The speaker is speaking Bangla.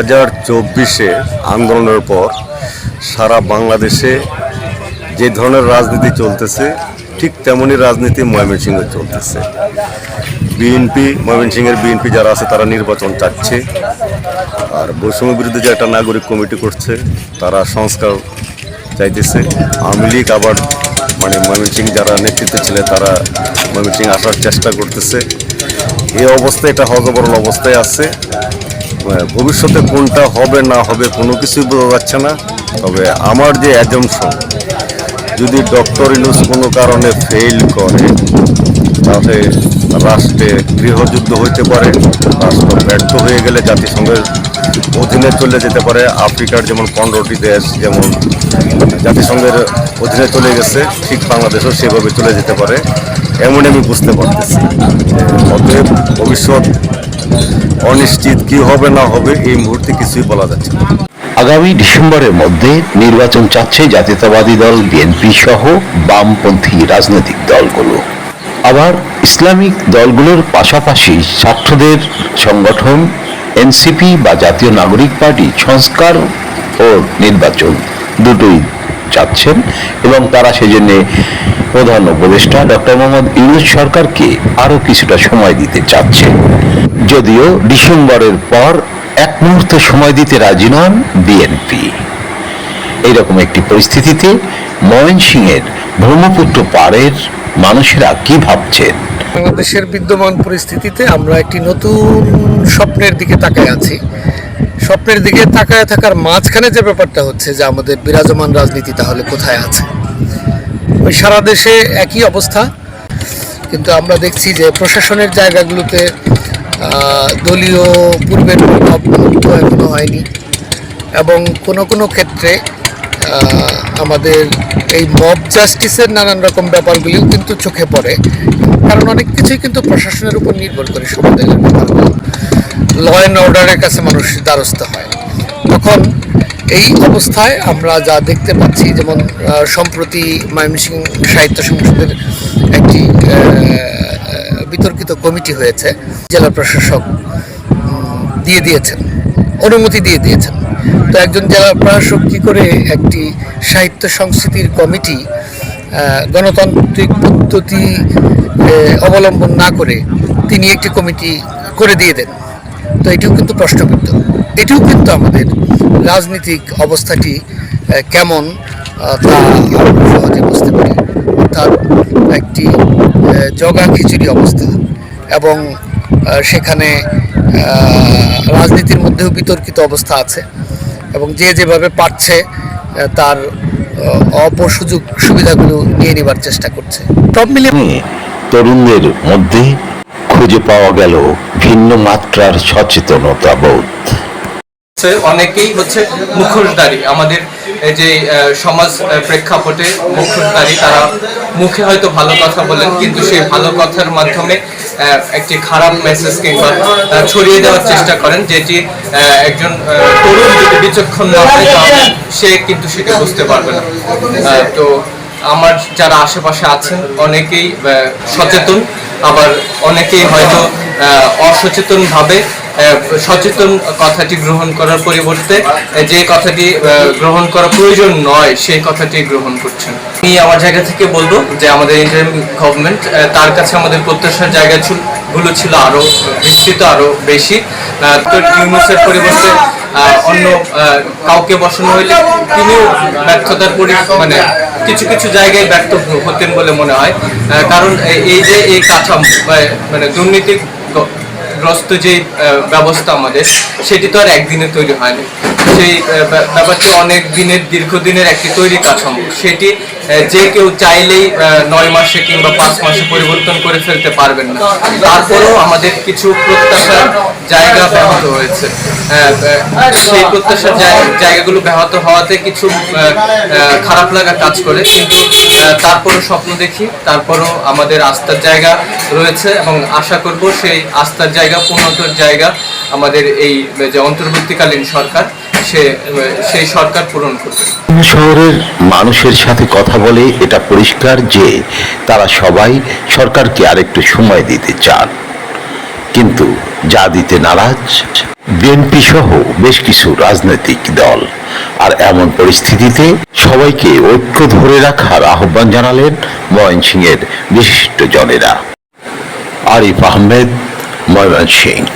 হাজার চব্বিশে আন্দোলনের পর সারা বাংলাদেশে যে ধরনের রাজনীতি চলতেছে, ঠিক তেমনই রাজনীতি ময়মনসিংহে চলতেছে। বিএনপি ময়মনসিংহের বিএনপি যারা আছে, তারা নির্বাচন চাচ্ছে। আর বৈষম্য বিরুদ্ধে যে একটা নাগরিক কমিটি করছে, তারা সংস্কার চাইতেছে। আওয়ামী লীগ আবার মানে ময়মনসিংহ যারা নেতৃত্বে ছিলেন তারা ময়মনসিংহ আসার চেষ্টা করতেছে। এই অবস্থায় এটা হজবরল অবস্থায় আছে। ভবিষ্যতে কোনটা হবে, না হবে, কোনো কিছুই বোঝা যাচ্ছে না। তবে আমার যে অ্যাজমশন যদি ডক্টর ইনুস কোনো কারণে ফেল করে, তাহলে রাষ্ট্রে গৃহযুদ্ধ হইতে পারে, রাষ্ট্র ব্যর্থ হয়ে গেলে জাতিসংঘের অধীনে চলে যেতে পারে। আফ্রিকার যেমন পনেরোটি দেশ, যেমন জাতিসংঘের অধীনে চলে গেছে, ঠিক বাংলাদেশও সেভাবে চলে যেতে পারে এমন আমি বুঝতে পারতেছি। অতএব ভবিষ্যৎ অনিশ্চিত কি হবে না হবে এই মুহূর্তে কিছুই বলা যাচ্ছে না। আগামী ডিসেম্বরের মধ্যে নির্বাচন চাচ্ছে জাতীয়তাবাদী দল, বিএনপি সহ বামপন্থী রাজনৈতিক দলগুলো। আবার ইসলামিক দলগুলোর পাশাপাশি ছাত্রদের সংগঠন, এনসিপি বা জাতীয় নাগরিক পার্টি সংস্কার ও নির্বাচন দুটোই চাচ্ছেন এবং তারা সেজন্য প্রধান উপদেষ্টা ডক্টর মোহাম্মদ ইউনুস সরকারকে আরও কিছুটা সময় দিতে চাচ্ছেন যদিও ডিসেম্বরের পর এক মুহূর্ত সময় দিতে রাজি নন বিএনপি। এইরকম একটি পরিস্থিতিতে ময়নসিংহের ব্রহ্মপুত্র পাড়ের মানুষেরা কি ভাবছেন? বাংলাদেশের বিদ্যমান পরিস্থিতিতে আমরা একটি নতুন স্বপ্নের দিকে তাকায় আছি। স্বপ্নের দিকে তাকায় থাকার মাঝখানে যে ব্যাপারটা হচ্ছে যে আমাদের বিরাজমান রাজনীতি তাহলে কোথায় আছে? ওই সারা দেশে একই অবস্থা। কিন্তু আমরা দেখছি যে প্রশাসনের জায়গাগুলোতে দলীয় পূর্বের এখনও হয়নি। এবং কোনো কোনো ক্ষেত্রে আমাদের এই মব জাস্টিসের নানান রকম ব্যাপারগুলিও কিন্তু চোখে পড়ে। কারণ অনেক কিছুই কিন্তু প্রশাসনের উপর নির্ভর করে সমাজের ব্যাপারগুলো। ল অ্যান্ড অর্ডারের কাছে মানুষ দ্বারস্থ হয়। তখন এই অবস্থায় আমরা যা দেখতে পাচ্ছি, যেমন সম্প্রতি ময়মনসিংহ সাহিত্য সংসদের একটি বিতর্কিত কমিটি হয়েছে, জেলা প্রশাসক দিয়ে দিয়েছেন, অনুমতি দিয়ে দিয়েছেন। তো একজন জেলা প্রশাসক কী করে একটি সাহিত্য সংস্কৃতির কমিটি গণতান্ত্রিক পদ্ধতি অবলম্বন না করে তিনি একটি কমিটি করে দিয়ে দেন? তো এটিও কিন্তু প্রশ্নবিদ্ধ। এটিও কিন্তু আমাদের রাজনৈতিক অবস্থাটি কেমন তা সহজে বুঝতে পারি। অর্থাৎ একটি জগা খিচুড়ি অবস্থা এবং সেখানে রাজনীতির মধ্যেও বিতর্কিত অবস্থা আছে এবং যে যেভাবে পারছে তার অপসুযোগ সুবিধাগুলো নিয়ে নেবার চেষ্টা করছে। সব মিলিয়ে নিয়ে তরুণদের মধ্যে খুঁজে পাওয়া গেল ভিন্ন মাত্রার সচেতনতা বোধ। অনেকেই হচ্ছে মুখোশধারী। আমাদের যে সমাজ প্রেক্ষাপটে মুখোশধারী, তারা মুখে হয়তো ভালো কথা বলেন, কিন্তু সেই ভালো কথার মাধ্যমে একটি খারাপ মেসেজ কিংবা ছড়িয়ে দেওয়ার চেষ্টা করেন, যেটি একজন তরুণ যদি বিচক্ষণ না হয় সে কিন্তু সেটা বুঝতে পারবে না। তো আমার যারা আশেপাশে আছেন, অনেকেই সচেতন। আবার অনেকেই হয়তো অসচেতন ভাবে সচেতন কথাটি গ্রহণ করার পরিবর্তে যে কথাটি গ্রহণ করা প্রয়োজন নয়, সেই কথাটি গ্রহণ করছেন। আমি আমার জায়গা থেকে বলব যে আমাদের ইন্ডিয়ান গভর্নমেন্ট তার কাছে আমাদের প্রত্যাশার জায়গা গুলো ছিল আরও বিস্তৃত, আরও বেশি। তো পরিবর্তে অন্য কাউকে বসানো হইলে তিনিও ব্যর্থতার পরি মানে কিছু কিছু জায়গায় ব্যর্থ হতেন বলে মনে হয়। কারণ এই- যে এই কাঠামো মানে দুর্নীতি গ্রস্ত যে ব্যবস্থা আমাদের, সেটি তো আর একদিনে তৈরি হয়নি। সেই ব্যাপারটি অনেক দিনের, দীর্ঘদিনের একটি তৈরি কাঠামো। সেটি যে কেউ চাইলেই নয় মাসে কিংবা পাঁচ মাসে পরিবর্তন করে ফেলতে পারবেন না। তারপরেও আমাদের কিছু প্রত্যাশার জায়গা ব্যাহত হয়েছে। আহ, আহ, সেই প্রত্যাশার জায়গাগুলো ব্যাহত হওয়াতে কিছু খারাপ লাগা কাজ করে। কিন্তু তারপরও স্বপ্ন দেখি তারপরও আমাদের আস্থার জায়গা রয়েছে এবং আশা করব সেই আস্থার জায়গা পূর্ণতর জায়গা আমাদের এই যে অন্তর্বর্তীকালীন সরকার সে সেই সরকার পূরণ করবে। শহরের মানুষের সাথে কথা বলে এটা পরিষ্কার যে তারা সবাই সরকারকে আরেকটু সময় দিতে চান। কিন্তু যা দিতে নারাজ, বিএনপি সহ বেশ কিছু রাজনৈতিক দল। আর এমন পরিস্থিতিতে সবাইকে ঐক্য ধরে রাখার আহ্বান জানালেন ময়মনসিংহের বিশিষ্ট জনেরা। আরিফ আহমেদ, ময়মনসিংহ।